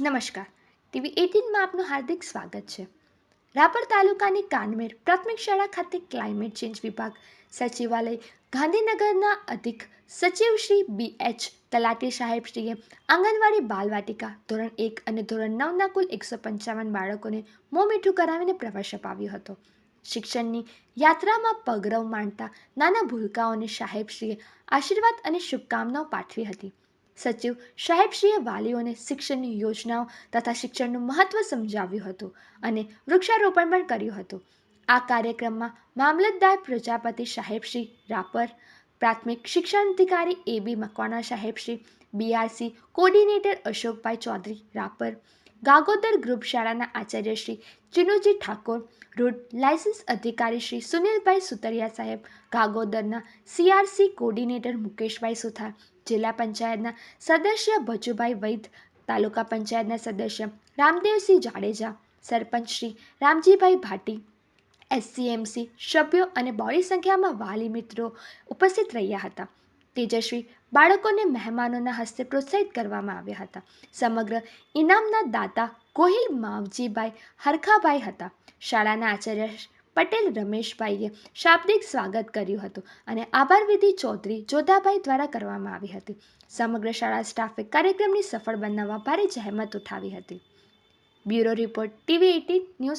નમસ્કાર. ટીવી એટીનમાં આપનું હાર્દિક સ્વાગત છે. રાપર તાલુકાની કાનમેર પ્રાથમિક શાળા ખાતે ક્લાઇમેટ ચેન્જ વિભાગ સચિવાલય ગાંધીનગરના અધિક સચિવ શ્રી બી એચ તલાટી સાહેબશ્રીએ આંગણવાડી બાલવાટિકા ધોરણ એક અને ધોરણ નવના કુલ એકસો પંચાવન બાળકોને મોં મીઠું કરાવીને પ્રવેશ અપાવ્યો હતો. શિક્ષણની યાત્રામાં પગરવ માંડતા નાના ભૂલકાઓને સાહેબશ્રીએ આશીર્વાદ અને શુભકામનાઓ પાઠવી હતી. સચિવ સાહેબશ્રીએ વાલીઓને શિક્ષણની યોજનાઓ તથા શિક્ષણનું મહત્ત્વ સમજાવ્યું હતું અને વૃક્ષારોપણ પણ કર્યું હતું. આ કાર્યક્રમમાં મામલતદાર પ્રજાપતિ સાહેબશ્રી, રાપર પ્રાથમિક શિક્ષણાધિકારી A B Makwana સાહેબશ્રી BRC coordinator Ashokbhai Chaudhary, Rapar Gagodar group શાળાના આચાર્ય શ્રી ચિનુજી ઠાકોર, રૂટ લાયસન્સ અધિકારી શ્રી સુનિલભાઈ સુતરિયા સાહેબ, ગાગોદરના સીઆરસી કોર્ડિનેટર મુકેશભાઈ સુથાર જિલ્લા પંચાયતના સદસ્ય ભજુભાઈ વૈદ, તાલુકા પંચાયતના સદસ્ય રામદેવસિંહ જાડેજા, સરપંચ શ્રી રામજીભાઈ ભાટી, એસસીએમસી સભ્યો અને બોડી સંખ્યામાં વાલી મિત્રો ઉપસ્થિત રહ્યા હતા. તેજસ્વી બાળકોને મહેમાનોના હસ્તે પ્રોત્સાહિત કરવામાં આવ્યા હતા. સમગ્ર ઇનામના દાતા ગોહિલ માવજીભાઈ હરખાભાઈ હતા. શાળાના આચાર્ય પટેલ રમેશભાઈએ શાબ્દિક સ્વાગત કર્યું હતું અને આભાર વિધિ ચૌધરી જોધાભાઈ દ્વારા કરવામાં આવી હતી. સમગ્ર શાળા સ્ટાફે કાર્યક્રમની સફળ બનાવવા ભારે જહેમત ઉઠાવી હતી. Bureau report TV eighteen news